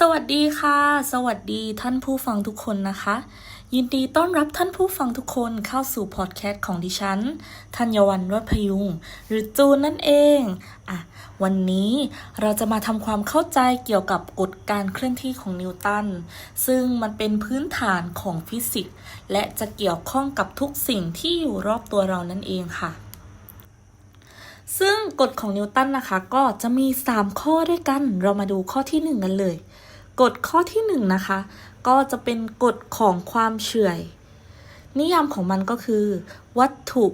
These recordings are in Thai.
สวัสดีค่ะ สวัสดีท่านผู้ฟังทุกคนนะคะ ยินดีต้อนรับท่านผู้ฟังทุกคนเข้าสู่พอดแคสต์ของดิฉันธัญวันรถพยุง หรือจูนนั่นเองอะวันนี้เราจะมาทำความเข้าใจเกี่ยวกับกฎการเคลื่อนที่ของนิวตัน ซึ่งมันเป็นพื้นฐานของฟิสิกส์และจะเกี่ยวข้องกับทุกสิ่งที่อยู่รอบตัวเรานั่นเองค่ะซึ่งกฎของนิวตันนะคะ ก็จะมี 3 ข้อด้วยกัน เรามาดูข้อที่ 1 กันเลย กฎข้อที่1นะคะ ก็จะเป็นกฎของความเฉื่อย นิยามของมันก็คือ วัตถุ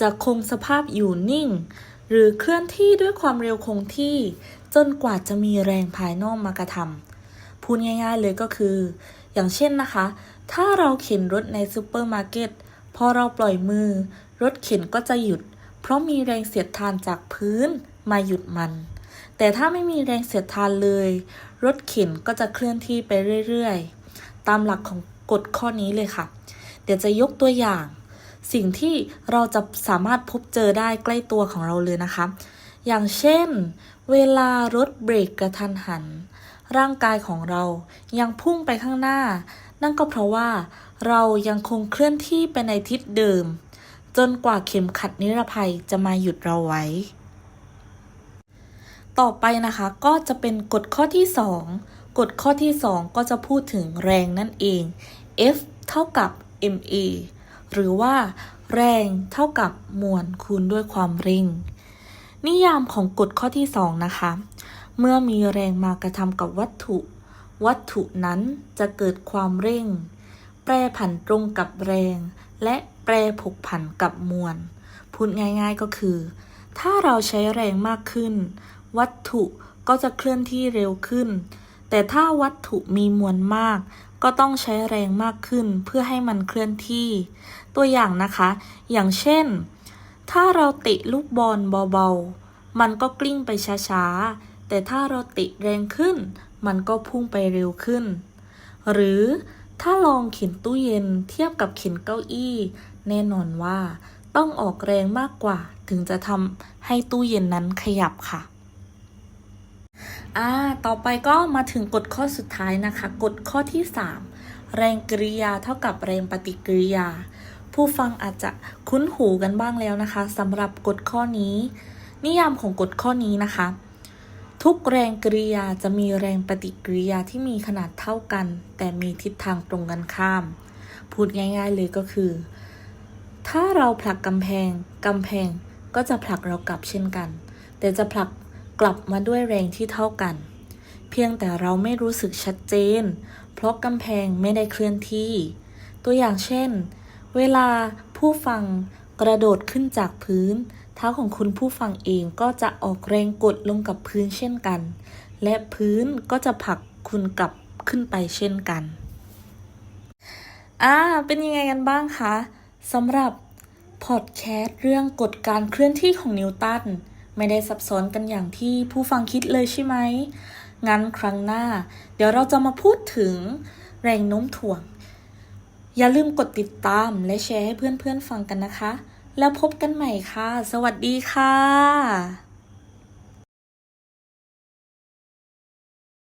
จะคงสภาพอยู่นิ่ง หรือเคลื่อนที่ด้วยความเร็วคงที่ จนกว่าจะมีแรงภายนอกมากระทำพูดง่าย ๆเลยก็คือ อย่างเช่นนะคะ ถ้าเราเข็นรถในซูเปอร์มาร์เก็ตพอเราปล่อยมือ รถเข็นก็จะหยุด เพราะมีแรงเสียดทานจากพื้นมาหยุดมัน แต่ถ้าไม่มีแรงเสียดทานเลย รถเข็นก็จะเคลื่อนที่ไปเรื่อยๆ ตามหลักของกฎข้อนี้เลยค่ะ เดี๋ยวจะยกตัวอย่าง สิ่งที่เราจะสามารถพบเจอได้ใกล้ตัวของเราเลยนะคะ อย่างเช่น เวลารถเบรกกระทันหัน ร่างกายของเรายังพุ่งไปข้างหน้า นั่นก็เพราะว่าเรายังคงเคลื่อนที่ไปในทิศเดิม จนกว่าเข็มขัดนิรภัยจะมาหยุดเราไว้ ต่อไปนะคะก็จะเป็นกฎข้อที่ 2 กฎข้อที่ 2 ก็จะพูดถึงแรงนั่นเอง F เท่ากับ ma หรือว่า แรงเท่ากับมวลคูณด้วยความเร่ง นิยามของกฎข้อที่ 2 นะคะ เมื่อมีแรงมากระทำกับวัตถุ วัตถุนั้นจะเกิดความเร่ง แปรผันตรงกับแรง และแปรผกผันกับมวลพูดง่ายๆก็คือ ถ้าเราใช้แรงมากขึ้น วัตถุก็จะเคลื่อนที่เร็วขึ้น แต่ถ้าวัตถุมีมวลมาก ก็ต้องใช้แรงมากขึ้นเพื่อให้มันเคลื่อนที่ ตัวอย่างนะคะ อย่างเช่น ถ้าเราเตะลูกบอลเบาๆ มันก็กลิ้งไปช้าๆ แต่ถ้าเราเตะแรงขึ้น มันก็พุ่งไปเร็วขึ้น หรือถ้าลองเข็นตู้เย็นเทียบกับเข็นเก้าอี้ แน่นอนว่าต้องออกแรงมากกว่าถึงจะทำให้ตู้เย็นนั้นขยับค่ะ อ่าต่อไปก็มาถึงกฎข้อสุดท้ายนะคะ กฎข้อที่ 3 แรงกริยาเท่ากับแรงปฏิกิริยา ผู้ฟังอาจจะคุ้นหูกันบ้างแล้วนะคะสำหรับกฎข้อนี้ นิยามของกฎข้อนี้นะคะ ทุกแรงกริยาจะมีแรงปฏิกิริยาที่มีขนาดเท่ากัน แต่มีทิศทางตรงกันข้าม พูดง่ายๆเลยก็คือ ถ้าเราผลักกำแพงกำแพงก็จะผลักเรากลับเช่นกัน แต่จะผลัก กลับมาด้วยแรงที่เท่ากัน เพียงแต่เราไม่รู้สึกชัดเจน เพราะกำแพงไม่ได้เคลื่อนที่ ตัวอย่างเช่น เวลาผู้ฟังกระโดดขึ้นจากพื้น เท้าของคุณผู้ฟังเองก็จะออกแรงกดลงกับพื้นเช่นกัน และพื้นก็จะผลักคุณกลับขึ้นไปเช่นกัน อ่า เป็นยังไงกันบ้างคะสำหรับพอดแคสต์เรื่องกฎการเคลื่อนที่ของนิวตัน ไม่ได้ซับซ้อนกันอย่างที่ผู้ฟังคิดเลยใช่ไหม งั้นครั้งหน้า เดี๋ยวเราจะมาพูดถึงแรงโน้มถ่วง อย่าลืมกดติดตามและแชร์ให้เพื่อนๆฟังกันนะคะ แล้วพบกันใหม่ค่ะ สวัสดีค่ะ